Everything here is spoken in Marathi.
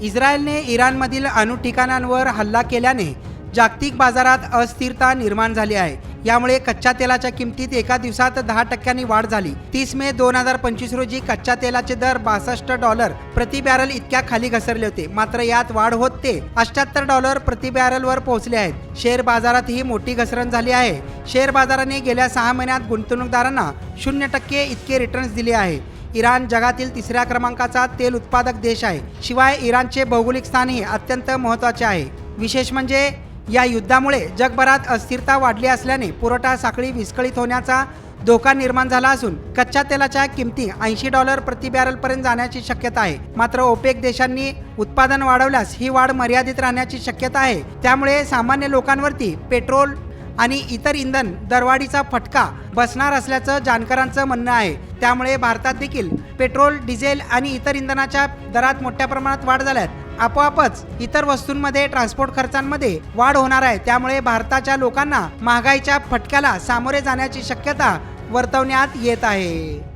इस्रायलने इराणमधील अणु ठिकाणांवर हल्ला केल्याने जागतिक बाजारात अस्थिरता निर्माण झाली आहे. यामुळे कच्च्या तेलाच्या किमतीत एका दिवसात दहा टक्क्यांनी वाढ झाली. तीस मे दोन हजार पंचवीस रोजी कच्च्या तेलाचे दर बासष्ट डॉलर प्रति बॅरल इतक्या खाली घसरले होते. मात्र यात वाढ होत ते अष्ट्याहत्तर डॉलर प्रति बॅरलवर पोहोचले आहेत. शेअर बाजारात ही मोठी घसरण झाली आहे. शेअर बाजाराने गेल्या सहा महिन्यात गुंतवणूकदारांना शून्य टक्के इतके रिटर्न्स दिले आहे. इराण जगातील तिसऱ्या क्रमांकाचा तेल उत्पादक देश आहे. शिवाय इराणचे भौगोलिक स्थानही अत्यंत महत्त्वाचे आहे. विशेष म्हणजे या युद्धामुळे जगभरात अस्थिरता वाढली असल्याने पुरवठा साखळी विस्कळीत होण्याचा धोका निर्माण झाला असून कच्च्या तेलाच्या किमती ऐंशी डॉलर प्रति बॅरलपर्यंत जाण्याची शक्यता आहे. मात्र ओपेक देशांनी उत्पादन वाढवल्यास ही वाढ मर्यादित राहण्याची शक्यता आहे. त्यामुळे सामान्य लोकांवरती पेट्रोल आणि इतर इंधन दरवाढीचा फटका बसणार असल्याचं जाणकारांचं म्हणणं आहे. त्यामुळे भारतात देखील पेट्रोल डिझेल आणि इतर इंधनाच्या दरात मोठ्या प्रमाणात वाढ झाल्यात आपोआपच इतर वस्तूंमध्ये ट्रान्सपोर्ट खर्चांमध्ये वाढ होणार आहे. त्यामुळे भारताच्या लोकांना महागाईच्या फटक्याला सामोरे जाण्याची शक्यता वर्तवण्यात येत आहे.